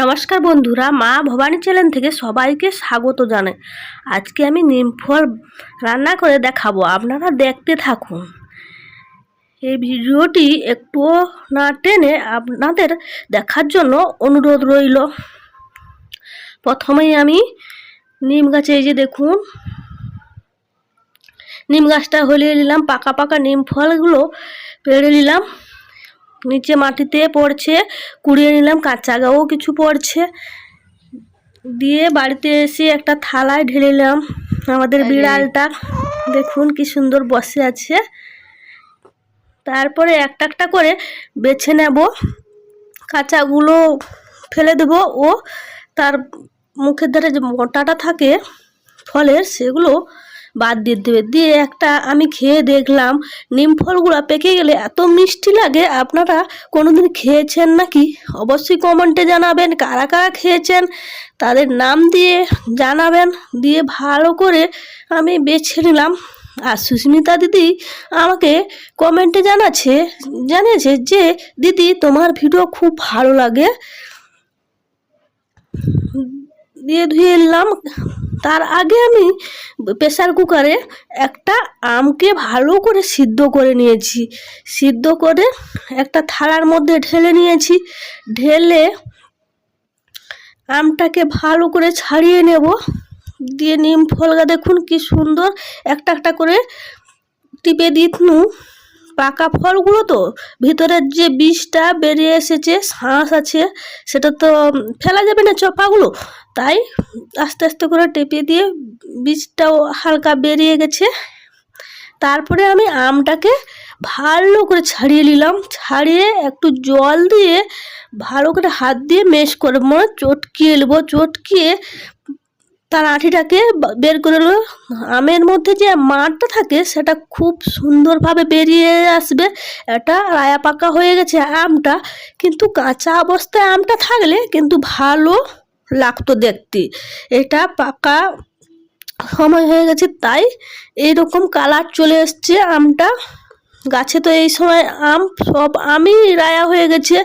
নমস্কার বন্ধুরা, মা ভবানী চ্যানেল থেকে সবাইকে স্বাগত জানাই। আজকে আমি নিম ফল রান্না করে দেখাবো, আপনারা দেখতে থাকুন। এই ভিডিওটি একটুও না টেনে আপনাদের দেখার জন্য অনুরোধ রইল। প্রথমেই আমি নিম গাছে এই যে দেখুন, নিম গাছটা হলিয়ে নিলাম, পাকা পাকা নিম ফলগুলো পেড়ে নিলাম। নিচে মাটিতে পড়ছে কুড়িয়ে নিলাম কাঁচা গাও কিছু পড়ছে। দিয়ে বাড়িতে এসে একটা থালায় ঢেলে নিলাম আমাদের বিড়ালটা। দেখুন কি সুন্দর বসে আছে। তারপরে একটা একটা করে বেছে নেব। কাঁচাগুলো ফেলে দেব ও তার মুখের ধারে যে মোটাটা থাকে ফলের সেগুলো বাদ দিয়ে দেবে। দিয়ে একটা আমি খেয়ে দেখলাম, নিম ফলগুলো পেকে গেলে এত মিষ্টি লাগে, আপনারা কোনোদিন খেয়েছেন নাকি? অবশ্যই কমেন্টে জানাবেন, কারা কারা খেয়েছেন? তাদের নাম দিয়ে জানাবেন, দিয়ে ভালো করে আমি বেছে নিলাম। আর সুস্মিতা দিদি আমাকে কমেন্টে জানাচ্ছে, জানিয়েছে যে, দিদি, তোমার ভিডিও খুব ভালো লাগে। দিয়ে ধুয়ে নিলাম। তার আগে আমি প্রেসার কুকারে একটা আমকে ভালো করে সিদ্ধ করে নিয়েছি। সিদ্ধ করে একটা থালার মধ্যে ঢেলে নিয়েছি। ঢেলে আমটাকে ভালো করে ছাড়িয়ে নেব। দিয়ে নিম ফলগা দেখুন কি সুন্দর। একটা একটা করে টিপে দিতনু। পাকা ফলগুলো তো? ভিতরের যে বীজটা বেরিয়ে এসেছে, শাঁস আছে, সেটা তো ফেলা যাবে না চপাগুলো। তাই আস্তে আস্তে করে টেপে দিয়ে বীজটাও হালকা বেরিয়ে গেছে। তারপরে আমি আমটাকে ভালো করে ছাড়িয়ে নিলাম। ছাড়িয়ে একটু জল দিয়ে ভালো করে হাত দিয়ে মেশ করে মানে চটকিয়ে নেব। চটকিয়ে তার আঠিটাকে বের করে আমের মধ্যে যে মাঠটা থাকে, সেটা খুব সুন্দরভাবে বেরিয়ে আসবে। এটা রায়া পাকা হয়ে গেছে আমটা। কিন্তু কাঁচা অবস্থায় আমটা থাকলে কিন্তু ভালো লাগতো দেখতে। এটা পাকা সময় হয়ে গেছে, তাই এইরকম কালার চলে এসছে আমটা। গাছে তো এই সময় আম, সব আমই রায়া হয়ে গেছে।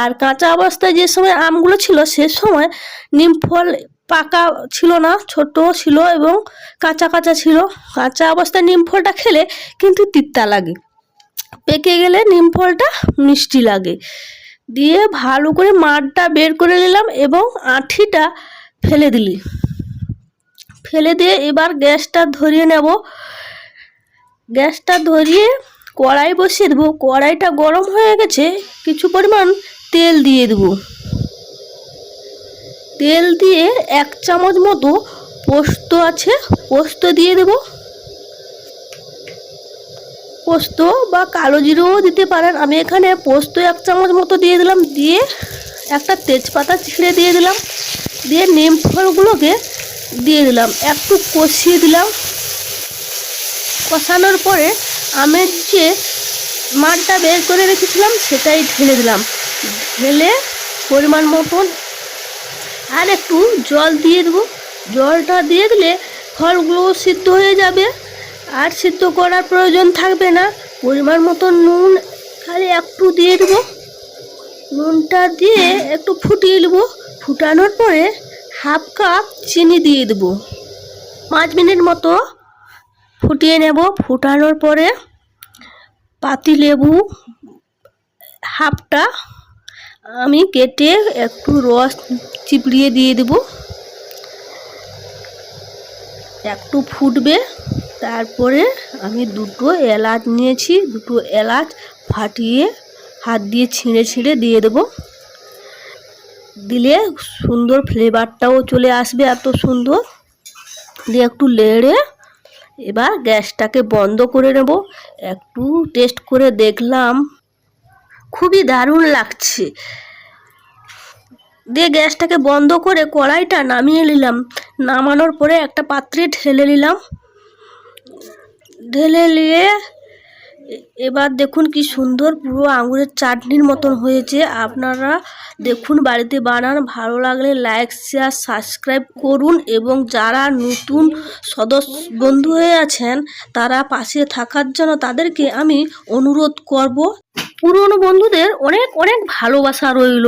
আর কাঁচা অবস্থায় যে সময় আমগুলো ছিল, সে সময় নিম ফল পাকা ছিল না, ছোট ছিল এবং কাঁচা কাঁচা ছিল। কাঁচা অবস্থায় নিম ফলটা খেলে কিন্তু তিতা লাগে। পেকে গেলে নিম ফলটা মিষ্টি লাগে। দিয়ে ভালো করে মাঠটা বের করে নিলাম এবং আঠিটা ফেলে দিলি। ফেলে দিয়ে এবার গ্যাসটা ধরিয়ে নেব। গ্যাসটা ধরিয়ে কড়াই বসিয়ে দেবো। কড়াইটা গরম হয়ে গেছে, কিছু পরিমাণ তেল দিয়ে দেবো। তেল দিয়ে এক চামচ মতো পোস্ত আছে, পোস্ত দিয়ে দেব। পোস্ত বা কালো জিরেও দিতে পারেন। আমি এখানে পোস্ত এক চামচ মতো দিয়ে দিলাম। দিয়ে একটা তেজপাতা ছিঁড়ে দিয়ে দিলাম। দিয়ে নিম ফলগুলোকে দিয়ে দিলাম। একটু কষিয়ে দিলাম। কষানোর পরে আমের যে মাঠটা বের করে রেখেছিলাম, সেটাই ঢেলে দিলাম। ঢেলে পরিমাণ মতন আর একটু জল দিয়ে দেবো। জলটা দিয়ে দিলে ফলগুলো সিদ্ধ হয়ে যাবে। আর সিদ্ধ করার প্রয়োজন থাকবে না। পরিমাণ মতো নুন খালি একটু দিয়ে দেবো। নুনটা দিয়ে একটু ফুটিয়ে নেব। ফুটানোর পরে হাফ কাপ চিনি দিয়ে দেবো। পাঁচ মিনিট মতো ফুটিয়ে নেব। ফুটানোর পরে পাতি লেবু হাফটা আমি কেটে একটু রস চিপড়িয়ে দিয়ে দেব। একটু ফুটবে, তারপরে আমি দুটো এলাচ নিয়েছি, দুটো এলাচ ফাটিয়ে হাত দিয়ে ছিঁড়ে ছিঁড়ে দিয়ে দেব। দিলে সুন্দর ফ্লেভারটাও চলে আসবে এত সুন্দর। দিয়ে একটু লেড়ে এবার গ্যাসটাকে বন্ধ করে নেব। একটু টেস্ট করে দেখলাম। খুবই দারুণ লাগছে। দিয়ে গ্যাসটাকে বন্ধ করে কড়াইটা নামিয়ে নিলাম। নামানোর পরে একটা পাত্রে ঢেলে নিলাম। ঢেলে নিয়ে এবার দেখুন কি সুন্দর পুরো আঙুরের চাটনির মতন হয়েছে। আপনারা দেখুন বাড়িতে বানান, ভালো লাগলে লাইক, শেয়ার, সাবস্ক্রাইব করুন এবং যারা নতুন সদস্য বন্ধু হয়ে আছেন, তারা পাশে থাকার জন্য তাদেরকে আমি অনুরোধ করব। পুরনো বন্ধুদের অনেক অনেক ভালোবাসা রইল।